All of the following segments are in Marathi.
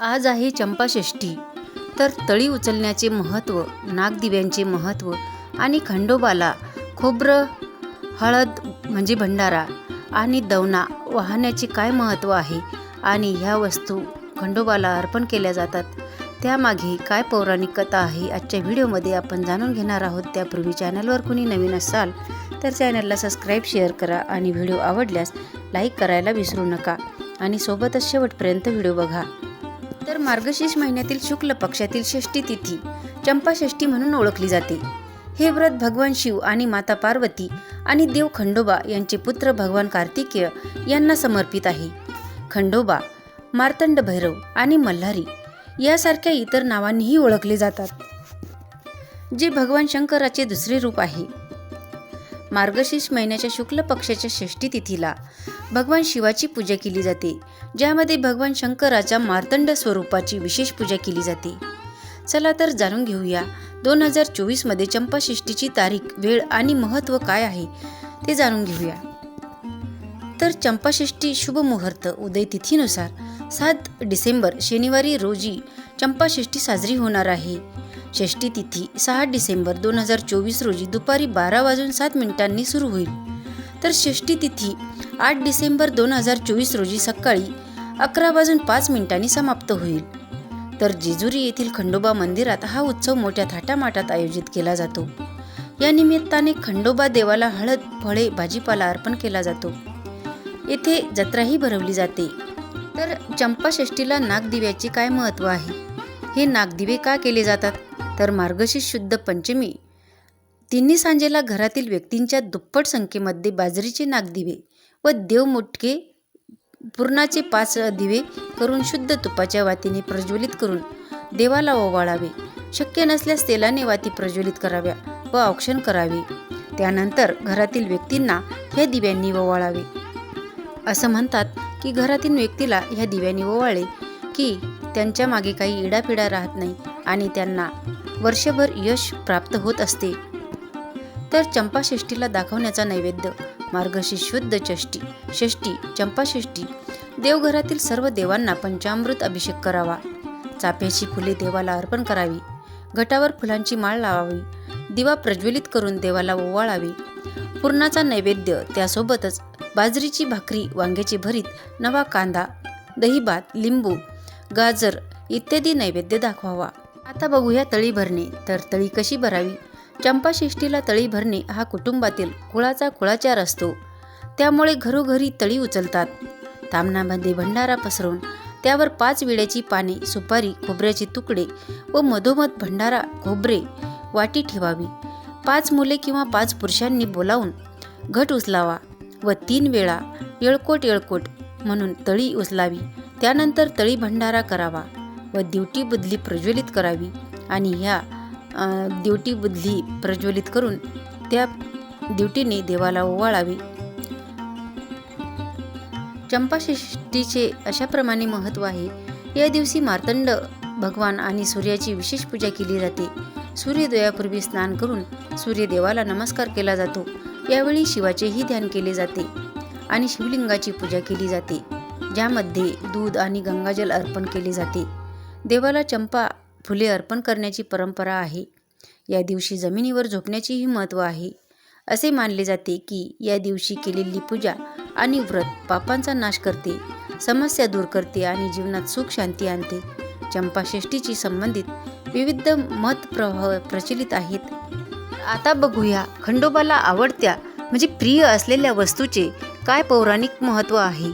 आज आहे चंपाषष्ठी. तर तळी उचलण्याचे महत्त्व नागदिव्यांचे महत्त्व आणि खंडोबाला खोबरं हळद म्हणजे भंडारा आणि दवना वाहण्याचे काय महत्त्व आहे आणि ह्या वस्तू खंडोबाला अर्पण केल्या जातात त्यामागे काय पौराणिक कथा आहे आजच्या व्हिडिओमध्ये आपण जाणून घेणार आहोत. त्यापूर्वी चॅनलवर कुणी नवीन असाल तर चॅनलला सबस्क्राईब शेअर करा आणि व्हिडिओ आवडल्यास लाईक करायला विसरू नका. आणि सोबतच शेवटपर्यंत व्हिडिओ बघा. तर मार्गशीर्ष महिन्यातील शुक्ल पक्षातील षष्ठी तिथी चंपाषष्ठी म्हणून ओळखली जाते. हे व्रत भगवान शिव आणि माता पार्वती आणि देव खंडोबा यांचे पुत्र भगवान कार्तिकेय यांना समर्पित आहे. खंडोबा मार्तंड भैरव आणि मल्हारी यासारख्या इतर नावांनीही ओळखले जातात. जे भगवान शंकराचे दुसरे रूप आहे. मार्गशीर्ष महिन्याच्या शुक्ल पक्षाच्या षष्ठी तिथीला भगवान शिवाची पूजा केली जाते ज्यामध्ये भगवान शंकराच्या मार्तंड स्वरूपाची विशेष पूजा केली जाते. चला तर जाणून घेऊया दोन हजार चोवीसमध्ये चंपाषष्ठीची तारीख वेळ आणि महत्त्व काय आहे ते जाणून घेऊया. तर चंपाषष्ठी शुभ मुहूर्त उदय तिथीनुसार सात डिसेंबर शनिवारी रोजी चंपाषष्ठी साजरी होणार आहे. षष्ठी तिथी सहा डिसेंबर दोन हजार चोवीस रोजी दुपारी बारा वाजून सात मिनिटांनी सुरू होईल. तर षष्ठी तिथी आठ डिसेंबर दोन हजार चोवीस रोजी सकाळी अकरा वाजून पाच मिनिटांनी समाप्त होईल. तर जेजुरी येथील खंडोबा मंदिरात हा उत्सव मोठ्या थाटामाटात आयोजित केला जातो. या निमित्ताने खंडोबा देवाला हळद फळे भाजीपाला अर्पण केला जातो. येथे जत्राही भरवली जाते. तर चंपाषष्टीला नागदिव्याचे काय महत्त्व आहे? हे नागदिवे का केले जातात? तर मार्गशीर्ष शुद्ध पंचमी. तिन्ही सांजेला घरातील व्यक्तींच्या दुप्पट संख्येमध्ये बाजरीचे नागदिवे व देवमुटके पूर्णाचे पाच दिवे करून शुद्ध तुपाच्या वातीने प्रज्वलित करून देवाला ओवाळावे. शक्य नसल्यास तेलाने वाती प्रज्वलित कराव्या व औक्षण करावे. त्यानंतर घरातील व्यक्तींना ह्या दिव्यांनी ओवाळावे. असं म्हणतात की घरातील व्यक्तीला ह्या दिव्यांनी ओवाळे की त्यांच्या मागे काही इडापिडा राहत नाही आणि त्यांना वर्षभर यश प्राप्त होत असते. तर चंपाषष्ठीला दाखवण्याचा नैवेद्य मार्गशी शुद्ध षष्ठी षष्ठी चंपाषष्टी देवघरातील सर्व देवांना पंचामृत अभिषेक करावा. चाफ्याची फुले देवाला अर्पण करावी. घटावर फुलांची माळ लावावी. दिवा प्रज्वलित करून देवाला ओवाळावी. पूर्णाचा नैवेद्य त्यासोबतच बाजरीची भाकरी वांग्याचे भरीत नवा कांदा दहीभात लिंबू गाजर इत्यादी नैवेद्य दाखवावा. आता बघूया तळी भरणे. तर तळी कशी भरावी? चंपाषष्ठीला तळी भरणे हा कुटुंबातील कुळाचा कुळाचार असतो. त्यामुळे घरोघरी तळी उचलतात. तामणामध्ये भंडारा पसरवून त्यावर पाच विड्याची पाने सुपारी खोबऱ्याचे तुकडे व मधोमध भंडारा खोबरे वाटी ठेवावी. पाच मुले किंवा पाच पुरुषांनी बोलावून घट उचलावा व तीन वेळा येळकोट येळकोट म्हणून तळी उचलावी. त्यानंतर तळी भंडारा करावा. व दिवटी बुदली प्रज्वलित करावी आणि ह्या दिवटी बुदली प्रज्वलित करून त्या दिवटीने देवाला ओवाळावी. चंपाषष्ठीचे अशाप्रमाणे महत्त्व आहे. या दिवशी मार्तंड भगवान आणि सूर्याची विशेष पूजा केली जाते. सूर्योदयापूर्वी स्नान करून सूर्यदेवाला नमस्कार केला जातो. यावेळी शिवाचेही ध्यान केले जाते आणि शिवलिंगाची पूजा केली जाते ज्यामध्ये दूध आणि गंगाजल अर्पण केले जाते. देवाला चंपा फुले अर्पण करण्याची परंपरा आहे. या दिवशी जमिनीवर झोपण्याचेही महत्त्व आहे. असे मानले जाते की या दिवशी केलेली पूजा आणि व्रत पापांचा नाश करते समस्या दूर करते आणि जीवनात सुख शांती आणते. चंपाषष्ठीची संबंधित विविध मत प्रभाव प्रचलित आहेत. आता बघूया खंडोबाला आवडत्या म्हणजे प्रिय असलेल्या वस्तूचे काय पौराणिक महत्त्व आहे?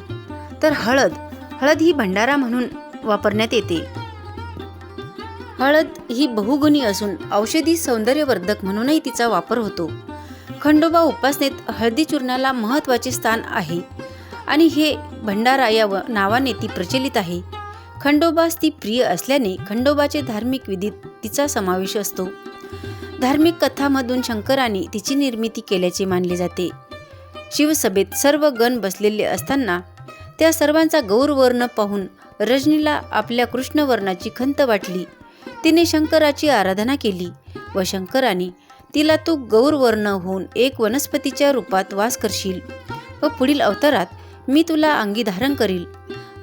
तर हळद हळद ही भंडारा म्हणून वापरण्यात येते. हळद ही बहुगुणी असून औषधी सौंदर्यवर्धक म्हणूनही तिचा वापर होतो. खंडोबा उपासनेत हळदी चूर्णाला महत्त्वाचे स्थान आहे आणि हे भंडारा या व नावाने ती प्रचलित आहे. खंडोबास ती प्रिय असल्याने खंडोबाचे धार्मिक विधीत तिचा समावेश असतो. धार्मिक कथामधून शंकराने तिची निर्मिती केल्याचे मानले जाते. शिवसभेत सर्व गण बसलेले असताना त्या सर्वांचा गौरवर्ण पाहून रजनीला आपल्या कृष्णवर्णाची खंत वाटली. तिने शंकराची आराधना केली व शंकराने तिला तू गौरवर्ण होऊन एक वनस्पतीच्या रूपात वास करशील व पुढील अवतारात मी तुला अंगी धारण करील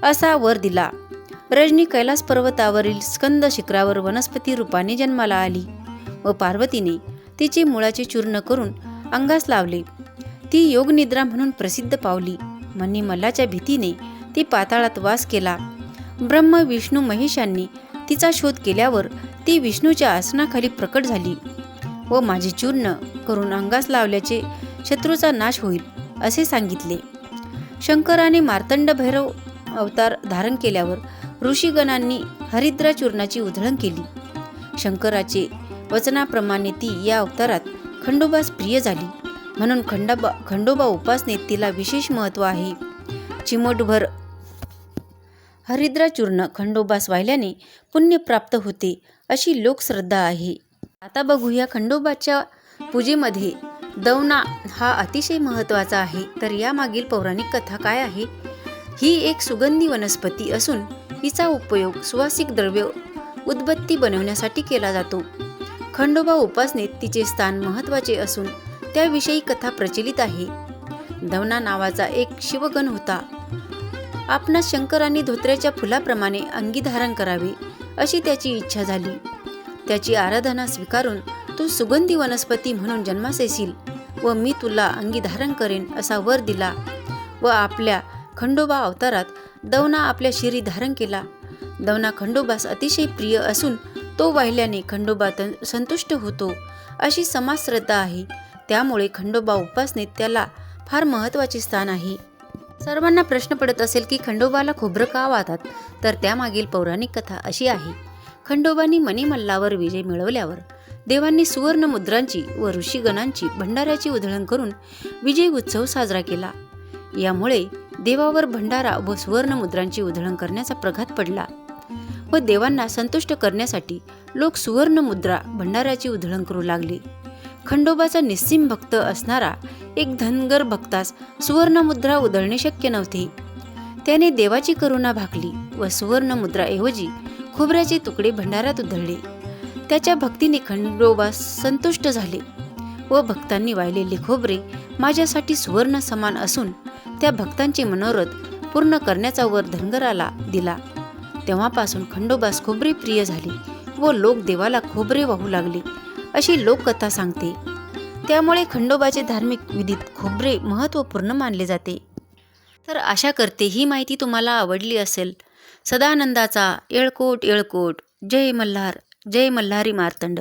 असा वर दिला. रजनी कैलास पर्वतावरील स्कंद शिखरावर वनस्पती रूपाने जन्माला आली व पार्वतीने तिचे मुळाचे चूर्ण करून अंगास लावले. ती योगनिद्रा म्हणून प्रसिद्ध पावली. मल्लाच्या भीतीने ती पाताळात वास केला. ब्रह्म विष्णू महेशांनी तिचा शोध केल्यावर ती विष्णूच्या आसनाखाली प्रकट झाली व माझे चूर्ण करून अंगास लावल्याचे शत्रूचा नाश होईल असे सांगितले. शंकराने मार्तंड भैरव अवतार धारण केल्यावर ऋषीगणांनी हरिद्रा चूर्णाची उधळण केली. शंकराचे वचनाप्रमाणे ती या अवतारात खंडोबास प्रिय झाली. म्हणून खंडोबा खंडोबा उपासनेत तिला विशेष महत्त्व आहे. चिमटभर हरिद्राचूर्ण खंडोबास वाहिल्याने पुण्य प्राप्त होते अशी लोकश्रद्धा आहे. आता बघूया खंडोबाच्या पूजेमध्ये दवना हा अतिशय महत्त्वाचा आहे. तर यामागील पौराणिक कथा काय आहे? ही एक सुगंधी वनस्पती असून हिचा उपयोग सुवासिक द्रव्य उदबत्ती बनवण्यासाठी केला जातो. खंडोबा उपासनेत तिचे स्थान महत्त्वाचे असून त्याविषयी कथा प्रचलित आहे. दवना नावाचा एक शिवगण होता. आपणास शंकरांनी धोत्र्याच्या फुलाप्रमाणे अंगी धारण करावे अशी त्याची इच्छा झाली. त्याची आराधना स्वीकारून तू सुगंधी वनस्पती म्हणून जन्मास येशील व मी तुला अंगी धारण करेन असा वर दिला व आपल्या खंडोबा अवतारात दवना आपल्या शिरी धारण केला. दवना खंडोबास अतिशय प्रिय असून तो वाहिल्याने खंडोबा संतुष्ट होतो अशी समाज श्रद्धा आहे. त्यामुळे खंडोबा उपासनेत त्याला फार महत्त्वाचे स्थान आहे. सर्वांना प्रश्न पडत असेल की खंडोबाला खोबरं का वाहतात? तर त्यामागील पौराणिक कथा अशी आहे. खंडोबांनी मणिमल्लावर विजय मिळवल्यावर देवांनी सुवर्ण मुद्रांची व ऋषीगणांची भंडाऱ्याची उधळण करून विजय उत्सव साजरा केला. यामुळे देवावर भंडारा व सुवर्ण मुद्रांची उधळण करण्याचा प्रघात पडला व देवांना संतुष्ट करण्यासाठी लोक सुवर्ण मुद्रा भंडाऱ्याची उधळण करू लागले. खंडोबाचा निस्सिम भक्त असणारा एक धनगर भक्तास सुवर्ण मुद्रा उधळणे शक्य नव्हते. त्याने देवाची करुणा भाकली व सुवर्णमुद्राऐवजी खोबऱ्याचे तुकडे भंडारात उधळले. त्याच्या भक्तीने खंडोबा संतुष्ट झाले व भक्तांनी वाहिलेले खोबरे माझ्यासाठी सुवर्ण समान असून त्या भक्तांचे मनोरथ पूर्ण करण्याचा वर धनगराला दिला. तेव्हापासून खंडोबास खोबरे प्रिय झाले व लोक देवाला खोबरे वाहू लागले. अशी लोककथा सांगते. त्यामुळे खंडोबाचे धार्मिक विधीत खोबरे महत्त्वपूर्ण मानले जाते. तर आशा करते ही माहिती तुम्हाला आवडली असेल. सदानंदाचा येळकोट येळकोट जय मल्हार जय मल्हारी मार्तंड.